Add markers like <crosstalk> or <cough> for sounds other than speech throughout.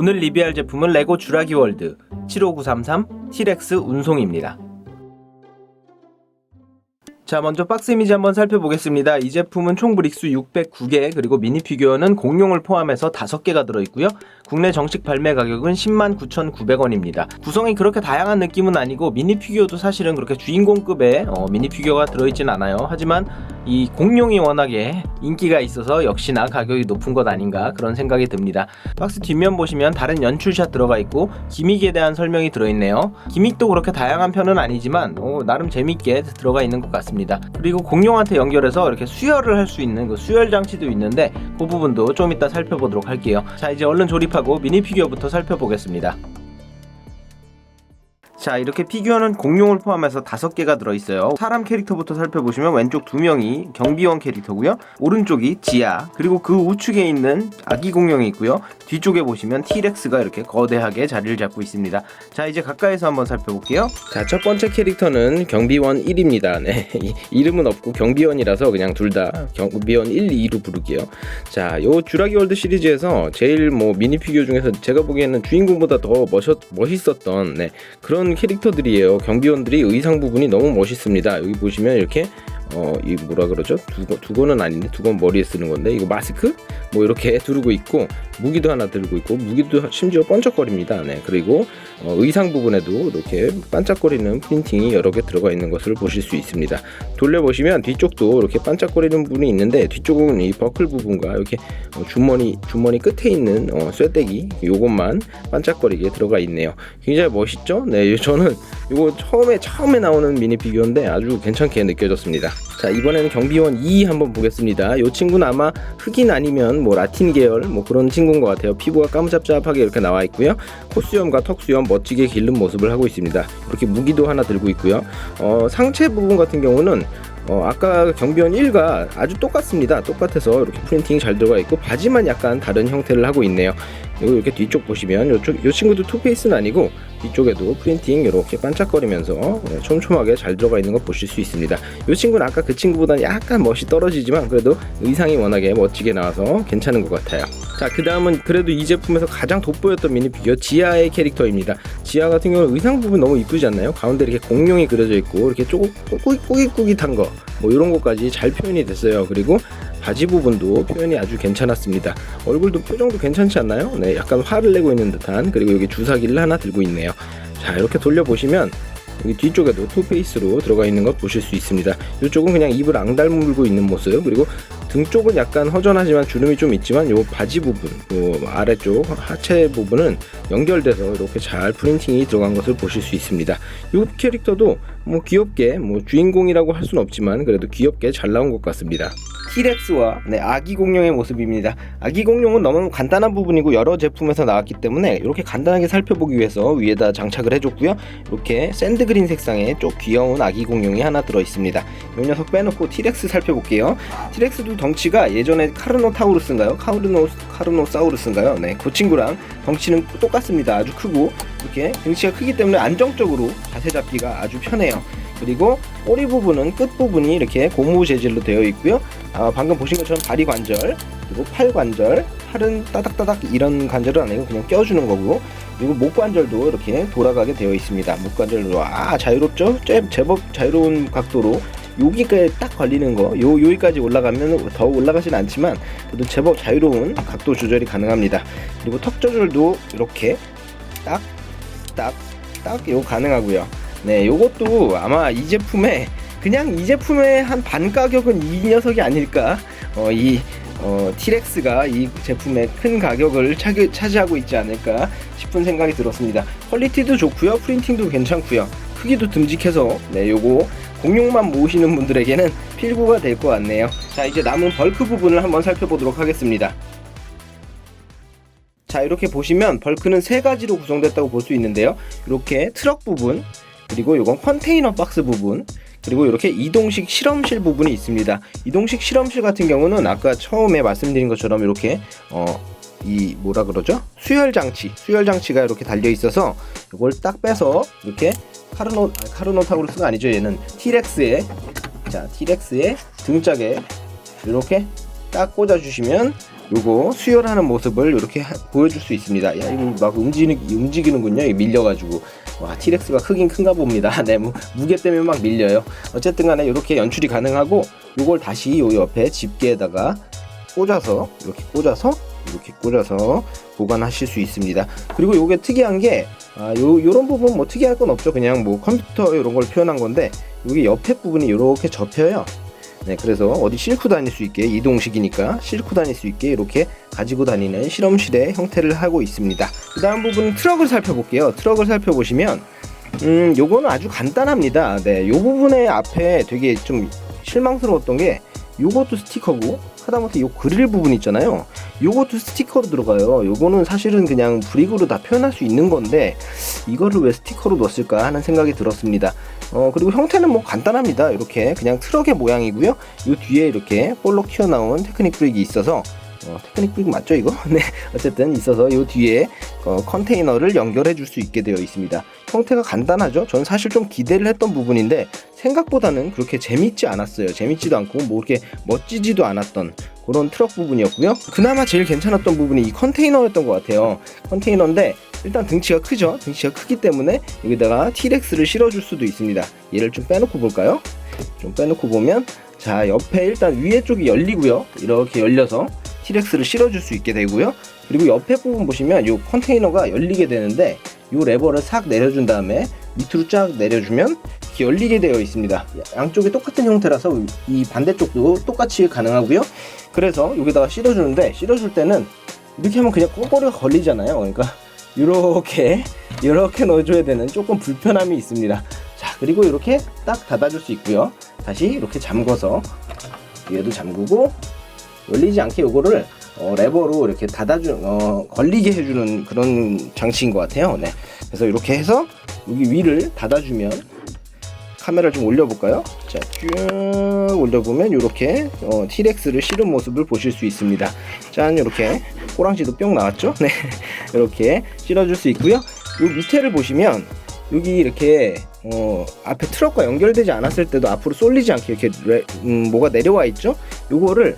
오늘 리뷰할 제품은 레고 주라기 월드 75933 티렉스 운송입니다. 자 먼저 박스 이미지 한번 살펴보겠습니다. 이 제품은 총 브릭스 609개 그리고 미니 피규어는 공룡을 포함해서 5개가 들어있고요. 국내 정식 발매 가격은 109,900원입니다. 구성이 그렇게 다양한 느낌은 아니고 미니 피규어도 사실은 그렇게 주인공급의 어, 미니 피규어가 들어있진 않아요. 하지만 이 공룡이 워낙에 인기가 있어서 역시나 가격이 높은 것 아닌가 그런 생각이 듭니다. 박스 뒷면 보시면 다른 연출샷 들어가 있고 기믹에 대한 설명이 들어있네요. 기믹도 그렇게 다양한 편은 아니지만 어, 나름 재밌게 들어가 있는 것 같습니다. 그리고 공룡한테 연결해서 이렇게 수혈을 할 수 있는 그 수혈 장치도 있는데 그 부분도 좀 이따 살펴보도록 할게요. 자 이제 얼른 조립하고 미니 피규어부터 살펴보겠습니다. 자 이렇게 피규어는 공룡을 포함해서 다섯 개가 들어있어요. 사람 캐릭터부터 살펴보시면 왼쪽 두 명이 경비원 캐릭터고요. 오른쪽이 지아 그리고 그 우측에 있는 아기 공룡이 있고요. 뒤쪽에 보시면 티렉스가 이렇게 거대하게 자리를 잡고 있습니다. 자 이제 가까이서 한번 살펴볼게요. 자 첫 번째 캐릭터는 경비원 1입니다. 네 이름은 없고 경비원이라서 그냥 둘 다 경비원 1, 2로 부르게요. 자요 주라기 월드 시리즈에서 제일 뭐 미니 피규어 중에서 제가 보기에는 주인공보다 더 멋있, 멋있었던 네, 그런 캐릭터들이에요. 경비원들이 의상 부분이 너무 멋있습니다. 여기 보시면 이렇게 어, 이 뭐라 그러죠? 두건 두건은 아닌데 두건 머리에 쓰는 건데 이거 마스크 뭐 이렇게 <laughs> 두르고 있고 무기도 하나 들고 있고 무기도 심지어 번쩍거립니다. 네 그리고 어, 의상 부분에도 이렇게 반짝거리는 프린팅이 여러 개 들어가 있는 것을 보실 수 있습니다. 돌려 보시면 뒤쪽도 이렇게 반짝거리는 부분이 있는데 뒤쪽은 이 버클 부분과 이렇게 어, 주머니 주머니 끝에 있는 어, 쇠대기 요것만 반짝거리게 들어가 있네요. 굉장히 멋있죠? 네 저는 이거 처음에 처음에 나오는 미니 피규어인데 아주 괜찮게 느껴졌습니다. 자 이번에는 경비원 2 한번 보겠습니다. 이 친구는 아마 흑인 아니면 뭐 라틴 계열 뭐 그런 친구인 것 같아요. 피부가 까무잡잡하게 이렇게 나와 있고요. 콧수염과 턱수염 멋지게 기른 모습을 하고 있습니다. 이렇게 무기도 하나 들고 있고요. 어, 상체 부분 같은 경우는 어, 아까 경비원 1과 아주 똑같습니다. 똑같아서 이렇게 프린팅이 잘 들어가 있고 바지만 약간 다른 형태를 하고 있네요. 그리고 이렇게 뒤쪽 보시면 이쪽 이 친구도 투페이스는 아니고 뒤쪽에도 프린팅 이렇게 반짝거리면서 네, 촘촘하게 잘 들어가 있는 거 보실 수 있습니다. 이 친구는 아까 그 친구보다는 약간 멋이 떨어지지만 그래도 의상이 워낙에 멋지게 나와서 괜찮은 것 같아요. 자, 그 다음은 그래도 이 제품에서 가장 돋보였던 미니피규어 지아의 캐릭터입니다. 지아 같은 경우는 의상 부분 너무 이쁘지 않나요? 가운데 이렇게 공룡이 그려져 있고 이렇게 조금 꾸깃꾸깃한 거, 뭐 이런 것까지 잘 표현이 됐어요. 그리고 바지 부분도 표현이 아주 괜찮았습니다. 얼굴도 표정도 괜찮지 않나요? 네, 약간 화를 내고 있는 듯한 그리고 여기 주사기를 하나 들고 있네요. 자, 이렇게 돌려보시면 여기 뒤쪽에도 투페이스로 들어가 있는 것 보실 수 있습니다. 이쪽은 그냥 입을 앙달물고 있는 모습 그리고 등 쪽은 약간 허전하지만 주름이 좀 있지만 요 바지 부분, 요 아래쪽 하체 부분은 연결돼서 이렇게 잘 프린팅이 들어간 것을 보실 수 있습니다. 이 캐릭터도 뭐 귀엽게 뭐 주인공이라고 할 수는 없지만 그래도 귀엽게 잘 나온 것 같습니다. 티렉스와 네, 아기 공룡의 모습입니다. 아기 공룡은 너무 간단한 부분이고 여러 제품에서 나왔기 때문에 이렇게 간단하게 살펴보기 위해서 위에다 장착을 해줬고요. 이렇게 샌드 그린 색상의 쪽 귀여운 아기 공룡이 하나 들어 있습니다. 이 녀석 빼놓고 티렉스 살펴볼게요. 티렉스도 덩치가 예전에 카르노타우루스인가요? 카르노 카르노사우루스인가요? 네, 그 친구랑 덩치는 똑같습니다. 아주 크고 이렇게 등치가 크기 때문에 안정적으로 자세 잡기가 아주 편해요. 그리고 꼬리 부분은 끝 부분이 이렇게 고무 재질로 되어 있고요. 아, 방금 보신 것처럼 다리 관절 그리고 팔 관절, 팔은 따닥따닥 이런 관절은 아니고 그냥 껴주는 거고 그리고 목 관절도 이렇게 돌아가게 되어 있습니다. 목 관절도 아 자유롭죠? 제, 제법 자유로운 각도로 여기까지 딱 걸리는 거, 요 여기까지 올라가면 더 올라가진 않지만 그래도 제법 자유로운 각도 조절이 가능합니다. 그리고 턱 조절도 이렇게 딱, 딱, 딱 요 가능하고요. 네, 요것도 아마 이 제품에 그냥 이 제품의 한 반 가격은 이 녀석이 아닐까. 어, 이 어, 티렉스가 이 제품의 큰 가격을 차기, 차지하고 있지 않을까 싶은 생각이 들었습니다. 퀄리티도 좋고요, 프린팅도 괜찮고요, 크기도 듬직해서 네, 요거 공룡만 모으시는 분들에게는 필구가 될 것 같네요. 자, 이제 남은 벌크 부분을 한번 살펴보도록 하겠습니다. 자, 이렇게 보시면 벌크는 세 가지로 구성됐다고 볼 수 있는데요. 이렇게 트럭 부분, 그리고 이건 컨테이너 박스 부분, 그리고 이렇게 이동식 실험실 부분이 있습니다. 이동식 실험실 같은 경우는 아까 처음에 말씀드린 것처럼 이렇게 어, 이 뭐라 그러죠? 수혈 장치, 수혈 장치가 이렇게 달려 있어서 이걸 딱 빼서 이렇게 카르노 카르노타우루스가 아니죠. 얘는 티렉스의 자 티렉스의 등짝에 이렇게 딱 꽂아 주시면 요거 수혈하는 모습을 이렇게 하- 보여줄 수 있습니다. 야 이거 막 움직이는 움직이는군요. 이 밀려가지고 와 티렉스가 크긴 큰가 봅니다. <laughs> 네 무, 무게 때문에 막 밀려요. 어쨌든 간에 이렇게 연출이 가능하고 요걸 다시 요 옆에 집게에다가 꽂아서 이렇게 꽂아서 이렇게 꽂아서 보관하실 수 있습니다. 그리고 요게 특이한 게 아, 요, 요런 부분 뭐 특이할 건 없죠. 그냥 뭐 컴퓨터 이런 걸 표현한 건데 여기 옆에 부분이 이렇게 접혀요. 네, 그래서 어디 싣고 다닐 수 있게 이동식이니까 싣고 다닐 수 있게 이렇게 가지고 다니는 실험실의 형태를 하고 있습니다. 그 다음 부분은 트럭을 살펴볼게요. 트럭을 살펴보시면 음, 요거는 아주 간단합니다. 네, 요 부분의 앞에 되게 좀 실망스러웠던 게 요것도 스티커고 하다못해 요 그릴 부분 있잖아요. 요것도 스티커로 들어가요. 요거는 사실은 그냥 브릭으로 다 표현할 수 있는 건데 이거를 왜 스티커로 넣었을까 하는 생각이 들었습니다. 어 그리고 형태는 뭐 간단합니다. 이렇게 그냥 트럭의 모양이고요. 요 뒤에 이렇게 볼록 튀어나온 테크닉 브릭이 있어서 어, 테크닉 브릭 맞죠 이거? <laughs> 네 어쨌든 있어서 요 뒤에 어, 컨테이너를 연결해 줄 수 있게 되어 있습니다. 형태가 간단하죠? 전 사실 좀 기대를 했던 부분인데 생각보다는 그렇게 재밌지 않았어요. 재밌지도 않고 뭐 이렇게 멋지지도 않았던 그런 트럭 부분이었고요. 그나마 제일 괜찮았던 부분이 이 컨테이너였던 것 같아요. 컨테이너인데 일단 등치가 크죠. 등치가 크기 때문에 여기다가 T렉스를 실어줄 수도 있습니다. 얘를 좀 빼놓고 볼까요? 좀 빼놓고 보면 자 옆에 일단 위에 쪽이 열리고요. 이렇게 열려서 T렉스를 실어줄 수 있게 되고요. 그리고 옆에 부분 보시면 이 컨테이너가 열리게 되는데 이 레버를 싹 내려준 다음에 밑으로 쫙 내려주면 이렇게 열리게 되어 있습니다. 양쪽이 똑같은 형태라서 이 반대쪽도 똑같이 가능하고요. 그래서 여기다가 실어주는데 실어줄 때는 이렇게 하면 그냥 꼬꼬리가 걸리잖아요. 그러니까 이렇게 이렇게 넣어줘야 되는 조금 불편함이 있습니다. 자 그리고 이렇게 딱 닫아줄 수 있고요. 다시 이렇게 잠궈서 얘도 잠그고 열리지 않게 요거를 어, 레버로 이렇게 닫아주 어, 걸리게 해주는 그런 장치인 것 같아요. 네. 그래서 이렇게 해서 여기 위를 닫아주면 카메라를 좀 올려볼까요? 자, 쭉 올려보면 이렇게 어, T렉스를 실은 모습을 보실 수 있습니다. 짠, 이렇게 꼬랑지도 뿅 나왔죠? 네, 이렇게 실어줄 수 있고요. 요 밑에를 보시면 여기 이렇게 어, 앞에 트럭과 연결되지 않았을 때도 앞으로 쏠리지 않게 이렇게 레- 음, 뭐가 내려와 있죠? 요거를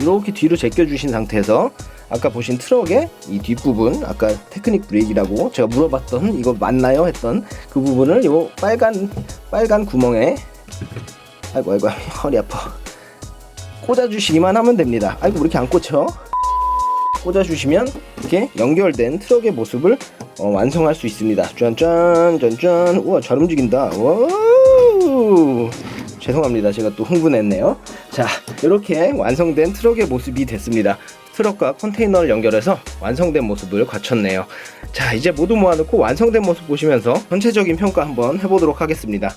이렇게 뒤로 제껴주신 상태에서 아까 보신 트럭의 이 뒷부분 아까 테크닉 브레이크라고 제가 물어봤던 이거 맞나요 했던 그 부분을 요 빨간 빨간 구멍에 아이고 아이고 허리 아파 꽂아주시기만 하면 됩니다 아이고 왜 이렇게 안 꽂혀 꽂아주시면 이렇게 연결된 트럭의 모습을 어, 완성할 수 있습니다. 짠짠 짠짠. 우와 잘 움직인다. 와우. 죄송합니다. 제가 또 흥분했네요. 자 이렇게 완성된 트럭의 모습이 됐습니다. 트럭과 컨테이너를 연결해서 완성된 모습을 갖췄네요. 자 이제 모두 모아놓고 완성된 모습 보시면서 전체적인 평가 한번 해보도록 하겠습니다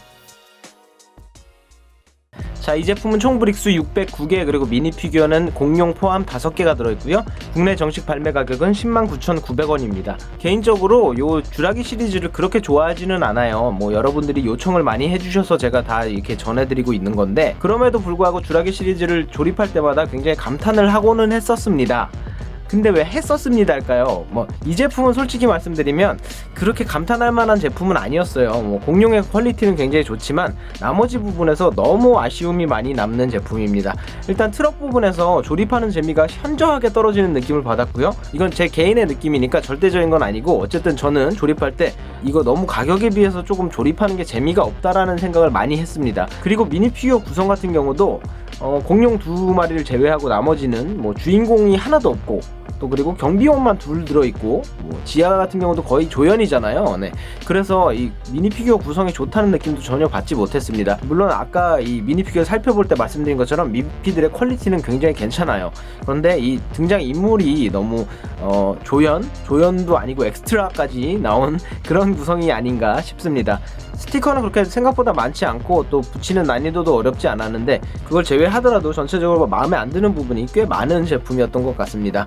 자, 이 제품은 총 브릭수 609개 그리고 미니 피규어는 공룡 포함 5개가 들어있고요. 국내 정식 발매 가격은 109,900원입니다. 개인적으로 요 주라기 시리즈를 그렇게 좋아하지는 않아요. 뭐 여러분들이 요청을 많이 해주셔서 제가 다 이렇게 전해드리고 있는 건데 그럼에도 불구하고 주라기 시리즈를 조립할 때마다 굉장히 감탄을 하고는 했었습니다. 근데 왜 했었습니다 할까요? 뭐 이 제품은 솔직히 말씀드리면 그렇게 감탄할 만한 제품은 아니었어요. 뭐 공룡의 퀄리티는 굉장히 좋지만 나머지 부분에서 너무 아쉬움이 많이 남는 제품입니다. 일단 트럭 부분에서 조립하는 재미가 현저하게 떨어지는 느낌을 받았고요. 이건 제 개인의 느낌이니까 절대적인 건 아니고 어쨌든 저는 조립할 때 이거 너무 가격에 비해서 조금 조립하는 게 재미가 없다라는 생각을 많이 했습니다. 그리고 미니 피규어 구성 같은 경우도 어, 공룡 두 마리를 제외하고 나머지는 뭐 주인공이 하나도 없고 또 그리고 경비원만 둘 들어있고 뭐 지하 같은 경우도 거의 조연이잖아요. 네. 그래서 이 미니 피규어 구성이 좋다는 느낌도 전혀 받지 못했습니다. 물론 아까 이 미니 피규어 살펴볼 때 말씀드린 것처럼 미피들의 퀄리티는 굉장히 괜찮아요. 그런데 이 등장 인물이 너무 어, 조연, 조연도 아니고 엑스트라까지 나온 그런 구성이 아닌가 싶습니다. 스티커는 그렇게 생각보다 많지 않고 또 붙이는 난이도도 어렵지 않았는데 그걸 제외하더라도 전체적으로 마음에 안 드는 부분이 꽤 많은 제품이었던 것 같습니다.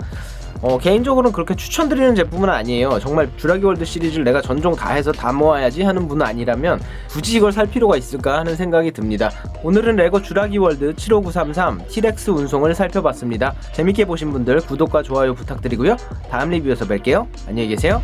어, 개인적으로는 그렇게 추천드리는 제품은 아니에요. 정말 주라기 월드 시리즈를 내가 전종 다 해서 다 모아야지 하는 분은 아니라면 굳이 이걸 살 필요가 있을까 하는 생각이 듭니다. 오늘은 레고 주라기 월드 75933 티렉스 운송을 살펴봤습니다. 재밌게 보신 분들 구독과 좋아요 부탁드리고요. 다음 리뷰에서 뵐게요. 안녕히 계세요.